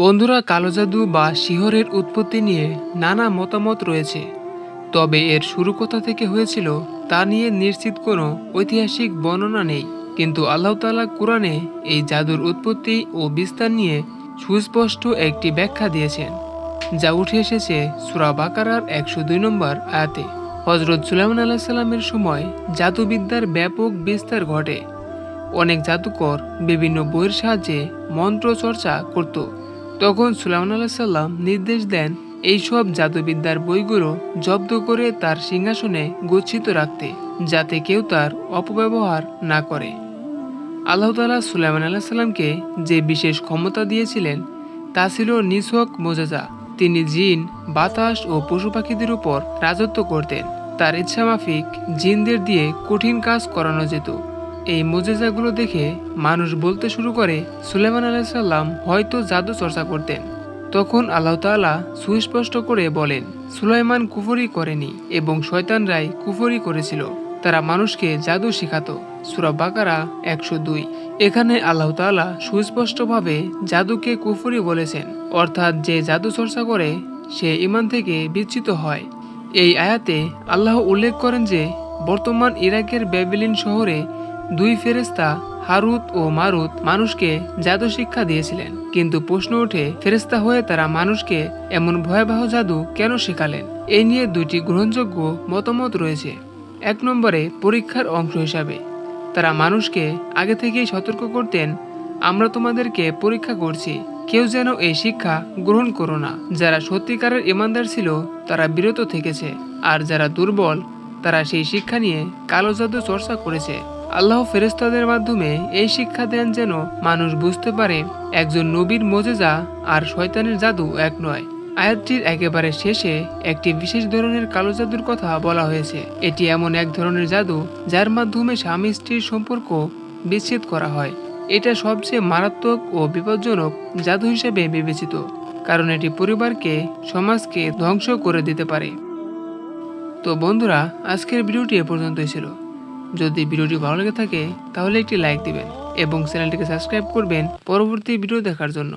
বন্ধুরা কালো জাদু বা শিহরের উৎপত্তি নিয়ে নানা মতামত রয়েছে। তবে এর শুরু কোথা থেকে হয়েছিল তা নিয়ে নিশ্চিত কোনো ঐতিহাসিক বর্ণনা নেই। কিন্তু আল্লাহ তাআলা কোরআনে এই জাদুর উৎপত্তি ও বিস্তার নিয়ে সুস্পষ্ট একটি ব্যাখ্যা দিয়েছেন, যা উঠে এসেছে সুরা বাকারার একশো দুই নম্বর আয়াতে। হজরত সুলাইমান আলাহ সাল্লামের সময় জাদুবিদ্যার ব্যাপক বিস্তার ঘটে। অনেক জাদুকর বিভিন্ন বইয়ের সাহায্যে মন্ত্র চর্চা করত। তখন সুলাইমান আলাহ সাল্লাম নির্দেশ দেন, এইসব জাদুবিদ্যার বইগুলো জব্দ করে তার সিংহাসনে গচ্ছিত রাখতে, যাতে কেউ তার অপব্যবহার না করে। আল্লাহ তালা সুলাইমান আল্লাহ সাল্লামকে যে বিশেষ ক্ষমতা দিয়েছিলেন, তা ছিল নিছক মোজাজা। তিনি জিন, বাতাস ও পশু পাখিদের উপর রাজত্ব করতেন। তার ইচ্ছামাফিক জিনদের দিয়ে কঠিন কাজ করানো যেত। এই মোজেজাগুলো দেখে মানুষ বলতে শুরু করে সুলেমান আলাইসাল্লাম হয়তো জাদু চর্চা করতেন। তখন আল্লাহ তাআলা সুস্পষ্ট করে বলেন, সুলাইমান কুফরি করেনি এবং শয়তানরাই কুফরি করেছিল। তারা মানুষকে জাদু শেখাতো। সুরা বাকারা একশো দুই। এখানে আল্লাহ তাআলা সুস্পষ্টভাবে জাদুকে কুফরি বলেছেন। অর্থাৎ যে জাদু চর্চা করে, সে ইমান থেকে বিচ্যুত হয়। এই আয়াতে আল্লাহ উল্লেখ করেন যে, বর্তমান ইরাকের ব্যাবিলিন শহরে দুই ফেরেস্তা হারুত ও মারুত মানুষকে জাদু শিক্ষা দিয়েছিলেন। কিন্তু প্রশ্ন ওঠে ফেরেস্তা হয়ে তারা মানুষকে এমন ভয়াবহ জাদু কেন শেখালেন? এই নিয়ে দুইটি গ্রহণযোগ্য মতামত রয়েছে। এক নম্বরে, পরীক্ষার অংশ হিসাবে। তারা মানুষকে আগে থেকেই সতর্ক করতেন, আমরা তোমাদেরকে পরীক্ষা করছি। কেউ যেন এই শিক্ষা গ্রহণ করো না। যারা সত্যিকারের ইমানদার ছিল, তারা বিরত থেকেছে। আর যারা দুর্বল, তারা সেই শিক্ষা নিয়ে কালো জাদু চর্চা করেছে। আল্লাহ ফেরেস্তাদের মাধ্যমে এই শিক্ষা দেন যেন মানুষ বুঝতে পারে একজন নবীর মোজেজা আর শয়তানের জাদু এক নয়। আয়াতটির একেবারে শেষে একটি বিশেষ ধরনের কালো জাদুর কথা বলা হয়েছে। এটি এমন এক ধরনের জাদু যার মাধ্যমে স্বামী স্ত্রীর সম্পর্ক বিচ্ছেদ করা হয়। এটা সবচেয়ে মারাত্মক ও বিপজ্জনক জাদু হিসেবে বিবেচিত, কারণ এটি পরিবারকে, সমাজকে ধ্বংস করে দিতে পারে। তো বন্ধুরা, আজকের ভিডিওটি এ পর্যন্তই ছিল। যদি ভিডিওটি ভালো লেগে থাকে, তাহলে একটি লাইক দিবেন এবং চ্যানেলটিকে সাবস্ক্রাইব করবেন পরবর্তী ভিডিও দেখার জন্য।